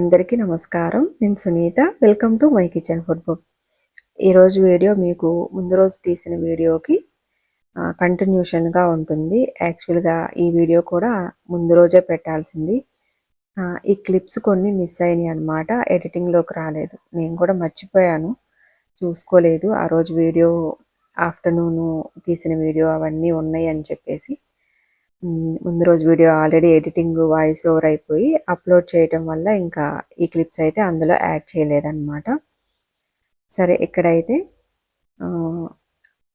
అందరికీ నమస్కారం. నేను Sunitha. Welcome to my kitchen food book. ఈరోజు వీడియో మీకు ముందు రోజు తీసిన వీడియోకి కంటిన్యూషన్గా ఉంటుంది. యాక్చువల్గా ఈ వీడియో కూడా ముందు రోజే పెట్టాల్సింది. ఈ క్లిప్స్ కొన్ని మిస్ అయినాయి అనమాట ఎడిటింగ్లోకి రాలేదు. నేను కూడా మర్చిపోయాను. చూసుకోలేదు. ఆ రోజు వీడియో ఆఫ్టర్నూన్ తీసిన వీడియో అవన్నీ ఉన్నాయి అని చెప్పేసి. ముందు రోజు video already editing voice over అయిపోయి అప్లోడ్ చేయటం వల్ల ఇంకా ఈ క్లిప్స్ అయితే అందులో యాడ్ చేయలేదన్నమాట. సరే ఇక్కడైతే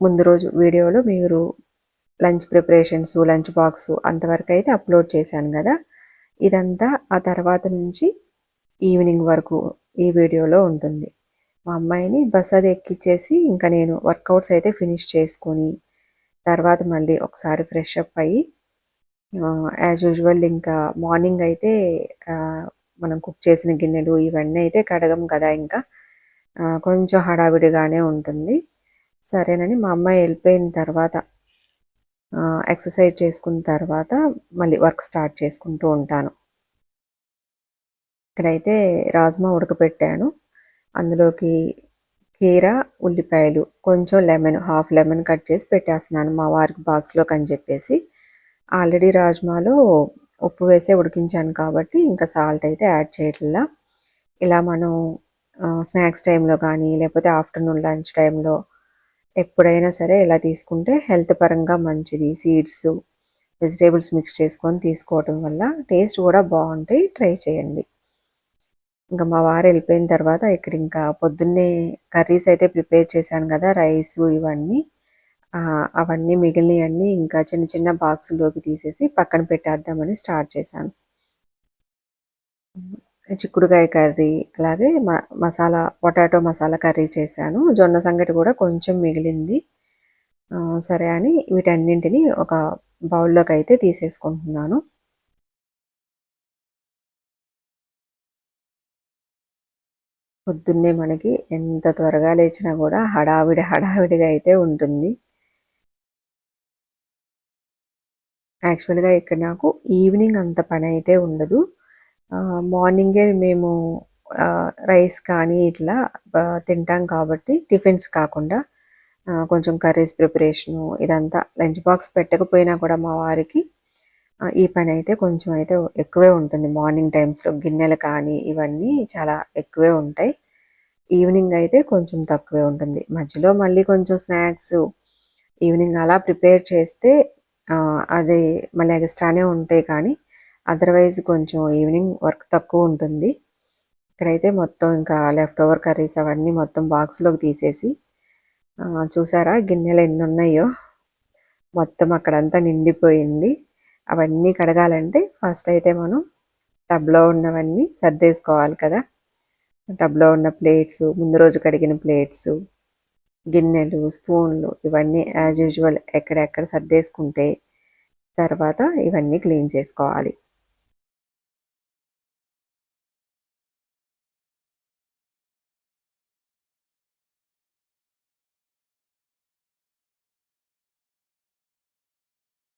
ముందు రోజు వీడియోలో మీరు లంచ్ ప్రిపరేషన్స్ లంచ్ బాక్స్ అంతవరకు అయితే అప్లోడ్ చేశాను కదా. ఇదంతా ఆ తర్వాత నుంచి ఈవినింగ్ వరకు ఈ వీడియోలో ఉంటుంది. మా అమ్మాయిని బస్ అది ఎక్కిచ్చేసి ఇంకా నేను వర్కౌట్స్ అయితే ఫినిష్ చేసుకొని తర్వాత మళ్ళీ ఒకసారి ఫ్రెష్ అప్ అయ్యి యాజ్ యూజువల్ ఇంకా మార్నింగ్ అయితే మనం కుక్ చేసిన గిన్నెలు ఇవన్నీ అయితే కడగం కదా ఇంకా. కొంచెం హడావిడిగానే ఉంటుంది. సరేనని మా అమ్మాయి వెళ్ళిపోయిన తర్వాత ఎక్సర్సైజ్ చేసుకున్న తర్వాత మళ్ళీ వర్క్ స్టార్ట్ చేసుకుంటూ ఉంటాను. ఇక్కడైతే రాజ్మా ఉడకపెట్టాను. అందులోకి కీర ఉల్లిపాయలు కొంచెం లెమన్ హాఫ్ లెమన్ కట్ చేసి పెట్టేస్తున్నాను మా వారికి బాక్స్లోకి అని చెప్పేసి. ఆల్రెడీ రాజ్మాలో ఉప్పు వేసే ఉడికించాను కాబట్టి ఇంకా సాల్ట్ అయితే యాడ్ చేయట్లా. ఇలా మనం స్నాక్స్ టైంలో కానీ లేకపోతే ఆఫ్టర్నూన్ లంచ్ టైంలో ఎప్పుడైనా సరే ఇలా తీసుకుంటే హెల్త్ పరంగా మంచిది. సీడ్స్ వెజిటేబుల్స్ మిక్స్ చేసుకొని తీసుకోవటం వల్ల టేస్ట్ కూడా బాగుంటాయి. ట్రై చేయండి. ఇంకా మా వారు వెళ్ళిపోయిన తర్వాత ఇక్కడ ఇంకా పొద్దున్నే కర్రీస్ అయితే ప్రిపేర్ చేశాను కదా రైస్ ఇవన్నీ. అవన్నీ మిగిలినవన్నీ ఇంకా చిన్న చిన్న బాక్సుల్లోకి తీసేసి పక్కన పెట్టేద్దామని స్టార్ట్ చేశాను. చిక్కుడుకాయ కర్రీ అలాగే మ- మసాలా పొటాటో మసాలా కర్రీ చేశాను. జొన్న సంగటి కూడా కొంచెం మిగిలింది. సరే అని వీటన్నింటిని ఒక బౌల్లోకి అయితే తీసేసుకుంటున్నాను. పొద్దున్నే మనకి ఎంత త్వరగా లేచినా కూడా హడావిడి హడావిడిగా అయితే ఉంటుంది. యాక్చువల్గా ఇక్కడ నాకు ఈవినింగ్ అంత పని అయితే ఉండదు మార్నింగే మేము రైస్ కానీ ఇట్లా తింటాం కాబట్టి టిఫిన్స్ కాకుండా కొంచెం కర్రీస్ ప్రిపరేషను ఇదంతా లంచ్ బాక్స్ పెట్టకపోయినా కూడా మా వారికి ఈ పని అయితే కొంచెం అయితే ఎక్కువే ఉంటుంది. మార్నింగ్ టైమ్స్లో గిన్నెలు కానీ ఇవన్నీ చాలా ఎక్కువే ఉంటాయి. ఈవినింగ్ అయితే కొంచెం తక్కువే ఉంటుంది. మధ్యలో మళ్ళీ కొంచెం స్నాక్స్ ఈవినింగ్ అలా ప్రిపేర్ చేస్తే అది మళ్ళీ ఎక్స్ట్రానే ఉంటాయి కానీ అదర్వైజ్ కొంచెం ఈవినింగ్ వర్క్ తక్కువ ఉంటుంది. ఇక్కడైతే మొత్తం ఇంకా లెఫ్ట్ ఓవర్ కర్రీస్ అవన్నీ మొత్తం బాక్స్లోకి తీసేసి చూసారా గిన్నెలు ఎన్ని ఉన్నాయో? మొత్తం అక్కడంతా నిండిపోయింది. అవన్నీ కడగాలంటే ఫస్ట్ అయితే మనం టబ్లో ఉన్నవన్నీ సర్దేసుకోవాలి కదా. టబ్లో ఉన్న ప్లేట్స్ ముందు రోజు కడిగిన ప్లేట్స్ గిన్నెలు స్పూన్లు ఇవన్నీ యాజ్ యూజువల్ ఎక్కడెక్కడ సర్దేసుకుంటే తర్వాత ఇవన్నీ క్లీన్ చేసుకోవాలి.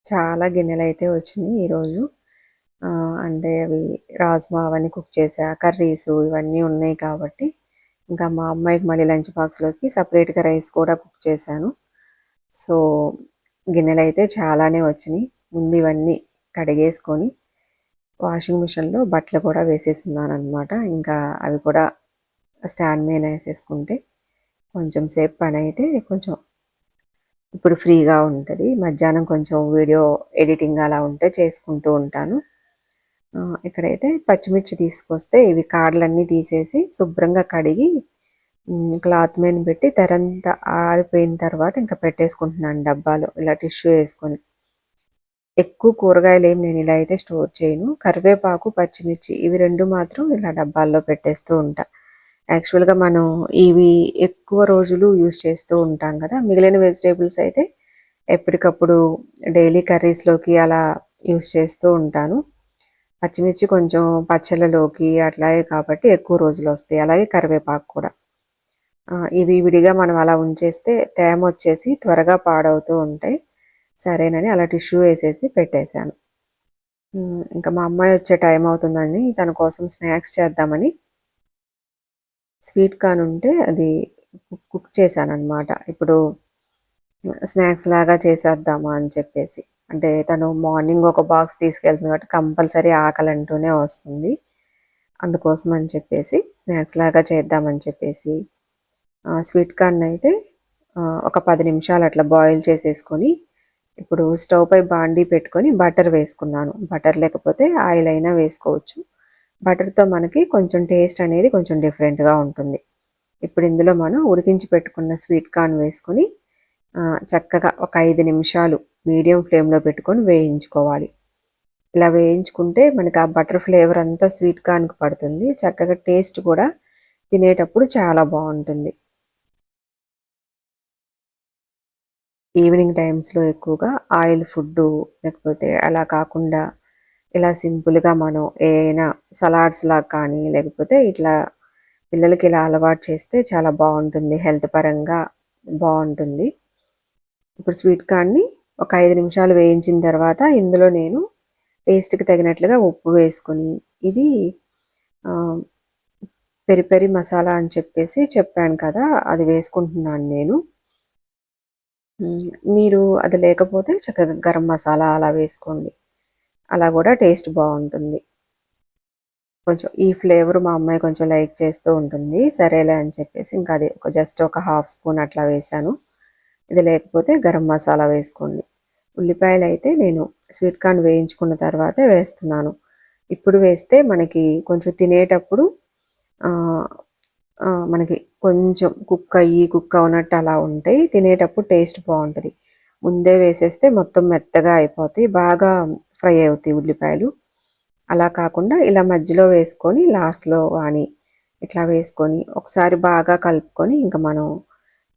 చాలా గిన్నెలు అయితే వచ్చినాయి ఈరోజు. అంటే అవి రాజ్మా అవన్నీ కుక్ చేసా కర్రీస్ ఇవన్నీ ఉన్నాయి కాబట్టి ఇంకా మా అమ్మాయికి మళ్ళీ లంచ్ బాక్స్లోకి సపరేట్గా రైస్ కూడా కుక్ చేశాను. సో గిన్నెలు అయితే చాలానే వచ్చినాయి. ముందు ఇవన్నీ కడిగేసుకొని వాషింగ్ మిషన్లో బట్టలు కూడా వేసేసున్నాను అనమాట ఇంకా అవి కూడా స్టాండ్ మీద వేసేసుకుంటే కొంచెం సేపు పని అయితే కొంచెం ఇప్పుడు ఫ్రీగా ఉంటుంది. మధ్యాహ్నం కొంచెం వీడియో ఎడిటింగ్ అలా ఉంటే చేసుకుంటూ ఉంటాను. ఇక్కడైతే పచ్చిమిర్చి తీసుకొస్తే ఇవి కాడలన్నీ తీసేసి శుభ్రంగా కడిగి క్లాత్ మీద పెట్టి తెరంతా ఆరిపోయిన తర్వాత ఇంకా పెట్టేసుకుంటున్నాను డబ్బాలో ఇలా టిష్యూ వేసుకొని. ఎక్కువ కూరగాయలు ఏమి నేను ఇలా అయితే స్టోర్ చేయను. కరివేపాకు పచ్చిమిర్చి ఇవి రెండు మాత్రం ఇలా డబ్బాల్లో పెట్టేస్తూ ఉంటా. యాక్చువల్గా మనం ఇవి ఎక్కువ రోజులు యూజ్ చేస్తూ ఉంటాం కదా. మిగిలిన వెజిటేబుల్స్ అయితే ఎప్పటికప్పుడు డైలీ కర్రీస్లోకి అలా యూజ్ చేస్తూ ఉంటాను. పచ్చిమిర్చి కొంచెం పచ్చళ్ళలోకి అట్లాగే కాబట్టి ఎక్కువ రోజులు వస్తాయి. అలాగే కరివేపాకు కూడా. ఇవి విడిగా మనం అలా ఉంచేస్తే తేమ వచ్చేసి త్వరగా పాడవుతూ ఉంటాయి. సరేనని అలా టిష్యూ వేసేసి పెట్టేశాను. ఇంకా మా అమ్మాయి వచ్చే టైం అవుతుందని తన కోసం స్నాక్స్ చేద్దామని స్వీట్ కార్న్ ఉంటే అది కుక్ చేశాను అనమాట ఇప్పుడు స్నాక్స్ లాగా చేసేద్దామా అని చెప్పేసి. అంటే తను మార్నింగ్ ఒక బాక్స్ తీసుకెళ్తుంది కాబట్టి కంపల్సరీ ఆకలి అంటూనే వస్తుంది. అందుకోసం అని చెప్పేసి స్నాక్స్ లాగా చేద్దామని చెప్పేసి స్వీట్ కార్న్ అయితే ఒక పది నిమిషాలు అట్లా బాయిల్ చేసేసుకొని ఇప్పుడు స్టవ్ పై బాండీ పెట్టుకొని బటర్ వేసుకున్నాను. బటర్ లేకపోతే ఆయిల్ అయినా వేసుకోవచ్చు. బటర్తో మనకి కొంచెం టేస్ట్ అనేది కొంచెం డిఫరెంట్గా ఉంటుంది. ఇప్పుడు ఇందులో మనం ఉడికించి పెట్టుకున్న స్వీట్ కార్న్ వేసుకొని చక్కగా ఒక ఐదు నిమిషాలు మీడియం ఫ్లేమ్లో పెట్టుకొని వేయించుకోవాలి. ఇలా వేయించుకుంటే మనకి ఆ బటర్ ఫ్లేవర్ అంతా స్వీట్ కార్న్కి పడుతుంది. చక్కగా టేస్ట్ కూడా తినేటప్పుడు చాలా బాగుంటుంది. ఈవినింగ్ టైమ్స్లో ఎక్కువగా ఆయిల్ ఫుడ్డు లేకపోతే అలా కాకుండా ఇలా సింపుల్గా మనం ఏదైనా సలాడ్స్ లాగా కానీ లేకపోతే ఇట్లా పిల్లలకి ఇలా అలవాటు చేస్తే చాలా బాగుంటుంది. హెల్త్ పరంగా బాగుంటుంది. ఇప్పుడు స్వీట్ కార్న్ని ఒక ఐదు నిమిషాలు వేయించిన తర్వాత ఇందులో నేను టేస్ట్కి తగినట్లుగా ఉప్పు వేసుకొని ఇది పెరి పెరి మసాలా అని చెప్పేసి చెప్పాను కదా అది వేసుకుంటున్నాను నేను. మీరు అది లేకపోతే చక్కగా గరం మసాలా అలా వేసుకోండి. అలా కూడా టేస్ట్ బాగుంటుంది. కొంచెం ఈ ఫ్లేవర్ మా అమ్మాయి కొంచెం లైక్ చేస్తూ ఉంటుంది. సరేలే అని చెప్పేసి ఇంకా అది ఒక జస్ట్ ఒక హాఫ్ స్పూన్ అట్లా వేసాను ఇది లేకపోతే గరం మసాలా వేసుకోండి. ఉల్లిపాయలు అయితే నేను స్వీట్ కార్న్ వేయించుకున్న తర్వాతే వేస్తున్నాను. ఇప్పుడు వేస్తే మనకి కొంచెం తినేటప్పుడు మనకి కొంచెం కుక్ అయ్యి కుక్ అవునట్టు అలా ఉంటాయి తినేటప్పుడు టేస్ట్ బాగుంటుంది. ముందే వేసేస్తే మొత్తం మెత్తగా అయిపోతాయి బాగా ఫ్రై అవుతాయి ఉల్లిపాయలు. అలా కాకుండా ఇలా మధ్యలో వేసుకొని లాస్ట్లో కానీ ఇట్లా వేసుకొని ఒకసారి బాగా కలుపుకొని ఇంకా మనం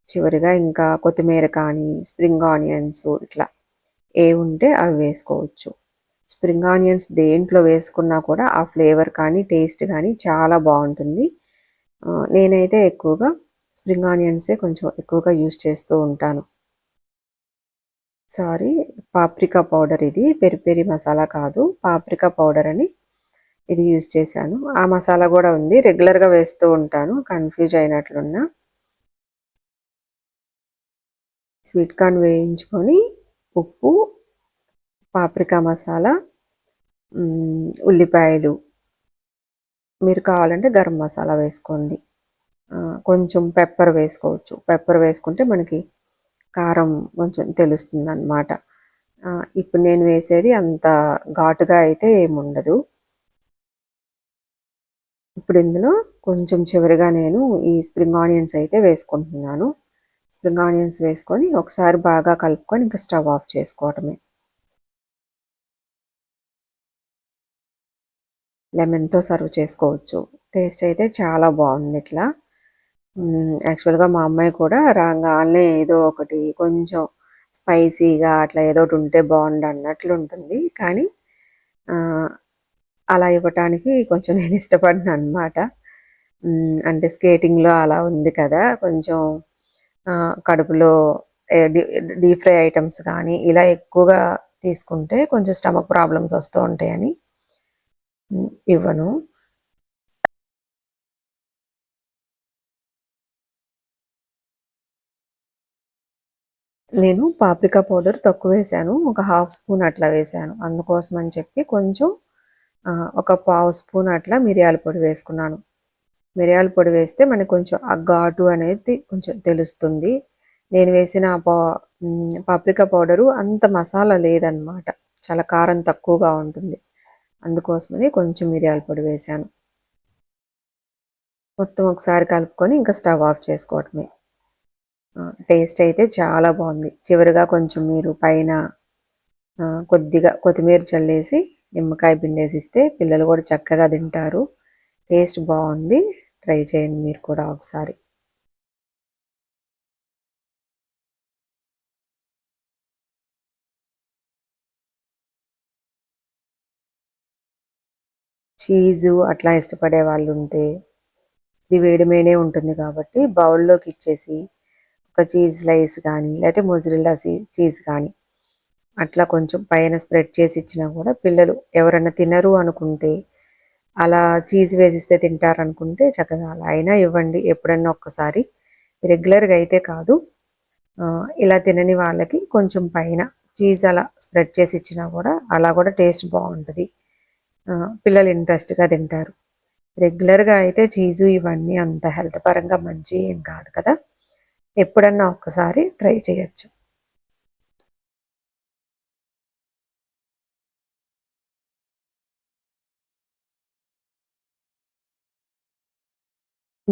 చివరిగా ఇంకా కొత్తిమీర కానీ స్ప్రింగ్ ఆనియన్స్ ఇట్లా ఏ ఉంటే అవి వేసుకోవచ్చు. స్ప్రింగ్ ఆనియన్స్ దేంట్లో వేసుకున్నా కూడా ఆ ఫ్లేవర్ కానీ టేస్ట్ కానీ చాలా బాగుంటుంది. నేనైతే ఎక్కువగా స్ప్రింగ్ ఆనియన్సే కొంచెం ఎక్కువగా యూస్ చేస్తూ ఉంటాను. సారీ పాప్రికా పౌడర్ ఇది. పెరి పెరి మసాలా కాదు. పాప్రికా పౌడర్ అని ఇది యూస్ చేశాను. ఆ మసాలా కూడా ఉంది. రెగ్యులర్గా వేస్తూ ఉంటాను. కన్ఫ్యూజ్ అయినట్లున్నా. స్వీట్ కార్న్ వేయించుకొని ఉప్పు పాప్రికా మసాలా ఉల్లిపాయలు. మీరు కావాలంటే గరం మసాలా వేసుకోండి. కొంచెం పెప్పర్ వేసుకోవచ్చు. పెప్పర్ వేసుకుంటే మనకి కారం కొంచెం తెలుస్తుంది అన్నమాట ఇప్పుడు నేను వేసేది అంత ఘాటుగా అయితే ఏముండదు ఇప్పుడు ఇందులో కొంచెం చివరిగా నేను ఈ స్ప్రింగ్ ఆనియన్స్ అయితే వేసుకుంటున్నాను. స్ప్రింగ్ ఆనియన్స్ వేసుకొని ఒకసారి బాగా కలుపుకొని ఇంకా స్టవ్ ఆఫ్ చేసుకోవటమే. లెమన్తో సర్వ్ చేసుకోవచ్చు. టేస్ట్ అయితే చాలా బాగుంది ఇట్లా. యాక్చువల్గా మా అమ్మాయి కూడా రాగానే ఏదో ఒకటి కొంచెం స్పైసీగా అట్లా ఏదో ఒకటి ఉంటే బాగుండు అన్నట్లు ఉంటుంది. కానీ అలా ఇవ్వటానికి కొంచెం నేను ఇష్టపడిన అనమాట అంటే స్కేటింగ్లో అలా ఉంది కదా కొంచెం కడుపులో డీప్ ఫ్రై ఐటమ్స్ కానీ ఇలా ఎక్కువగా తీసుకుంటే కొంచెం స్టమక్ ప్రాబ్లమ్స్ వస్తూ ఉంటాయని ఇవ్వను. నేను పాప్రికా పౌడర్ తక్కువ వేసాను ఒక హాఫ్ స్పూన్ అట్లా వేసాను. అందుకోసం అని చెప్పి కొంచెం ఒక పావు స్పూన్ అట్లా మిరియాల పొడి వేసుకున్నాను. మిరియాల పొడి వేస్తే మనకి కొంచెం ఆ ఘాటు అనేది కొంచెం తెలుస్తుంది. నేను వేసిన పా పాప్రికా పౌడరు అంత మసాలా లేదనమాట చాలా కారం తక్కువగా ఉంటుంది. అందుకోసమని కొంచెం మిరియాల పొడి వేసాను మొత్తం ఒకసారి కలుపుకొని ఇంకా స్టవ్ ఆఫ్ చేసుకోవటమే. టేస్ట్ అయితే చాలా బాగుంది. చివరిగా కొంచెం మీరు పైన కొద్దిగా కొత్తిమీర చల్లేసి నిమ్మకాయ పిండేసి ఇస్తే పిల్లలు కూడా చక్కగా తింటారు. టేస్ట్ బాగుంది. ట్రై చేయండి మీరు కూడా ఒకసారి. చీజు అట్లా ఇష్టపడే వాళ్ళు ఉంటే ఇది వేడిమేనే ఉంటుంది కాబట్టి బౌల్లోకి ఇచ్చేసి ఒక చీజ్ స్లైస్ కానీ లేకపోతే మొజరిల్లా చీజ్ కానీ అట్లా కొంచెం పైన స్ప్రెడ్ చేసి ఇచ్చినా కూడా పిల్లలు ఎవరైనా తినరు అనుకుంటే అలా చీజ్ వేసిస్తే తింటారనుకుంటే చక్కగా అలా అయినా ఇవ్వండి ఎప్పుడన్నా ఒక్కసారి. రెగ్యులర్గా అయితే కాదు. ఇలా తినని వాళ్ళకి కొంచెం పైన చీజ్ అలా స్ప్రెడ్ చేసి ఇచ్చినా కూడా అలా కూడా టేస్ట్ బాగుంటుంది. పిల్లలు ఇంట్రెస్ట్గా తింటారు. రెగ్యులర్గా అయితే చీజు ఇవన్నీ అంత హెల్త్ పరంగా మంచి ఏం కాదు కదా. ఎప్పుడన్నా ఒక్కసారి ట్రై చేయొచ్చు.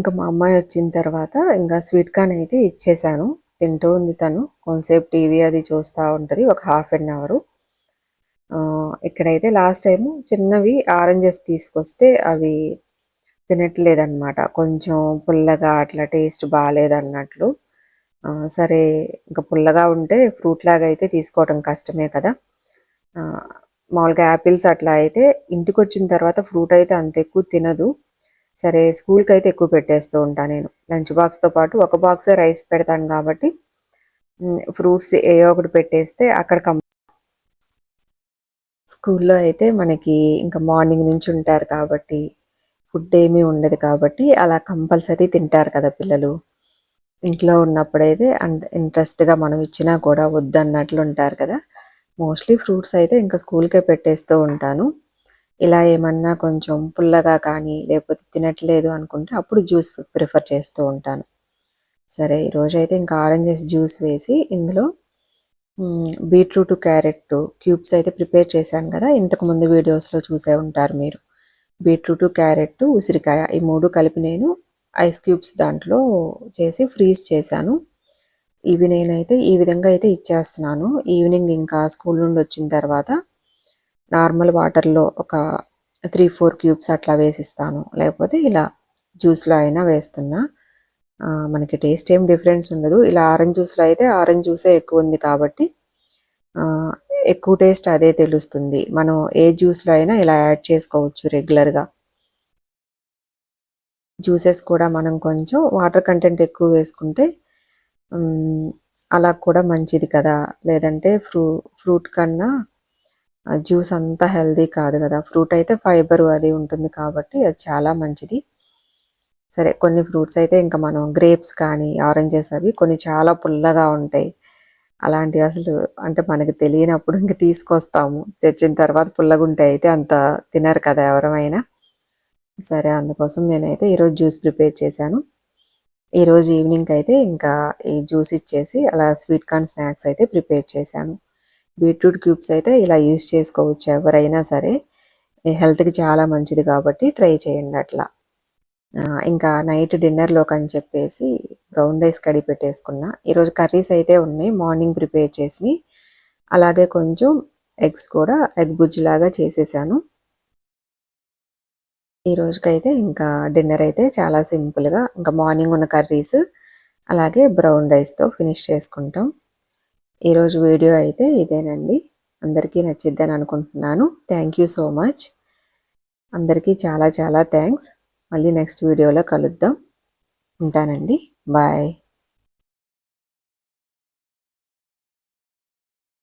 ఇంకా మా అమ్మాయి వచ్చిన తర్వాత ఇంకా స్వీట్ కార్న్ అయితే ఇచ్చేసాను. తింటూ ఉంది తను. కొంతసేపు టీవీ అది చూస్తూ ఉంటుంది. ఒక హాఫ్ అన్ అవరు. ఇక్కడైతే లాస్ట్ టైము చిన్నవి ఆరెంజెస్ తీసుకొస్తే అవి తినట్లేదన్నమాట. కొంచెం పుల్లగా అట్లా టేస్ట్ బాగాలేదన్నట్లు సరే ఇంకా పుల్లగా ఉంటే ఫ్రూట్ లాగా అయితే తీసుకోవడం కష్టమే కదా. మామూలుగా యాపిల్స్ అట్లా అయితే ఇంటికి వచ్చిన తర్వాత ఫ్రూట్ అయితే అంత ఎక్కువ తినదు. సరే స్కూల్కి అయితే ఎక్కువ పెట్టేస్తూ ఉంటాను నేను. లంచ్ బాక్స్తో పాటు ఒక బాక్సే రైస్ పెడతాను కాబట్టి ఫ్రూట్స్ ఏ ఒకటి పెట్టేస్తే అక్కడ కం స్కూల్లో అయితే మనకి ఇంకా మార్నింగ్ నుంచి ఉంటారు కాబట్టి ఫుడ్ ఏమీ ఉండదు కాబట్టి అలా కంపల్సరీ తింటారు కదా పిల్లలు. ఇంట్లో ఉన్నప్పుడైతే అంత ఇంట్రెస్ట్గా మనం ఇచ్చినా కూడా వద్దన్నట్లు ఉంటారు కదా. మోస్ట్లీ ఫ్రూట్స్ అయితే ఇంకా స్కూల్కే పెట్టేస్తూ ఉంటాను. ఇలా ఏమన్నా కొంచెం పుల్లగా కానీ లేకపోతే తినట్లేదు అనుకుంటే అప్పుడు జ్యూస్ ప్రిఫర్ చేస్తూ ఉంటాను. సరే ఈరోజు అయితే ఇంకా ఆరెంజెస్ జ్యూస్ వేసి ఇందులో బీట్రూట్ క్యారెట్ క్యూబ్స్ అయితే ప్రిపేర్ చేశాను కదా ఇంతకు ముందు వీడియోస్లో చూసే ఉంటారు మీరు. బీట్రూట్ క్యారెట్ ఉసిరికాయ ఈ మూడు కలిపి నేను ఐస్ క్యూబ్స్ దాంట్లో చేసి ఫ్రీజ్ చేశాను. ఇవి నేనైతే ఈ విధంగా అయితే ఇచ్చేస్తున్నాను. ఈవినింగ్ ఇంకా స్కూల్ నుండి వచ్చిన తర్వాత నార్మల్ వాటర్లో ఒక త్రీ ఫోర్ క్యూబ్స్ అట్లా వేసిస్తాను. లేకపోతే ఇలా జ్యూస్లో అయినా వేస్తున్నా. మనకి టేస్ట్ ఏం డిఫరెన్స్ ఉండదు. ఇలా ఆరెంజ్ జ్యూస్లో అయితే ఆరెంజ్ జ్యూసే ఎక్కువ ఉంది కాబట్టి ఎక్కువ టేస్ట్ అదే తెలుస్తుంది. మనం ఏ జ్యూస్లో అయినా ఇలా యాడ్ చేసుకోవచ్చు రెగ్యులర్గా. జ్యూసెస్ కూడా మనం కొంచెం వాటర్ కంటెంట్ ఎక్కువ వేసుకుంటే అలా కూడా మంచిది కదా. లేదంటే ఫ్రూ ఫ్రూట్ కన్నా జ్యూస్ అంతా హెల్దీ కాదు కదా. ఫ్రూట్ అయితే ఫైబర్ అది ఉంటుంది కాబట్టి అది చాలా మంచిది. సరే కొన్ని ఫ్రూట్స్ అయితే ఇంకా మనం గ్రేప్స్ కానీ ఆరెంజెస్ అవి కొన్ని చాలా పుల్లగా ఉంటాయి. అలాంటివి అసలు అంటే మనకి తెలియనప్పుడు ఇంక తీసుకొస్తాము. తెచ్చిన తర్వాత పుల్లగుంటే అయితే అంత తినరు కదా ఎవరమైనా. సరే అందుకోసం నేనైతే ఈరోజు జ్యూస్ ప్రిపేర్ చేశాను. ఈరోజు ఈవినింగ్ అయితే ఇంకా ఈ జ్యూస్ ఇచ్చేసి అలా స్వీట్ కార్న్ స్నాక్స్ అయితే ప్రిపేర్ చేశాను. బీట్రూట్ క్యూబ్స్ అయితే ఇలా యూస్ చేసుకోవచ్చు ఎవరైనా సరే. హెల్త్కి చాలా మంచిది కాబట్టి ట్రై చేయండి అట్లా. ఇంకా నైట్ డిన్నర్లోకి అని చెప్పేసి బ్రౌన్ రైస్ కడిగి పెట్టేసుకున్నా. ఈరోజు కర్రీస్ అయితే ఉన్నాయి మార్నింగ్ ప్రిపేర్ చేసి అలాగే కొంచెం ఎగ్స్ కూడా ఎగ్ బుజ్జిలాగా చేసేసాను. ఈ రోజుకైతే ఇంకా డిన్నర్ అయితే చాలా సింపుల్గా ఇంకా మార్నింగ్ ఉన్న కర్రీస్ అలాగే బ్రౌన్ రైస్తో ఫినిష్ చేసుకుంటాం. ఈరోజు వీడియో అయితే ఇదేనండి. అందరికీ నచ్చిద్దని అనుకుంటున్నాను. థ్యాంక్ యూ సో మచ్ అందరికీ చాలా చాలా థ్యాంక్స్ మళ్ళీ నెక్స్ట్ వీడియోలో కలుద్దాం. ఉంటానండి. బాయ్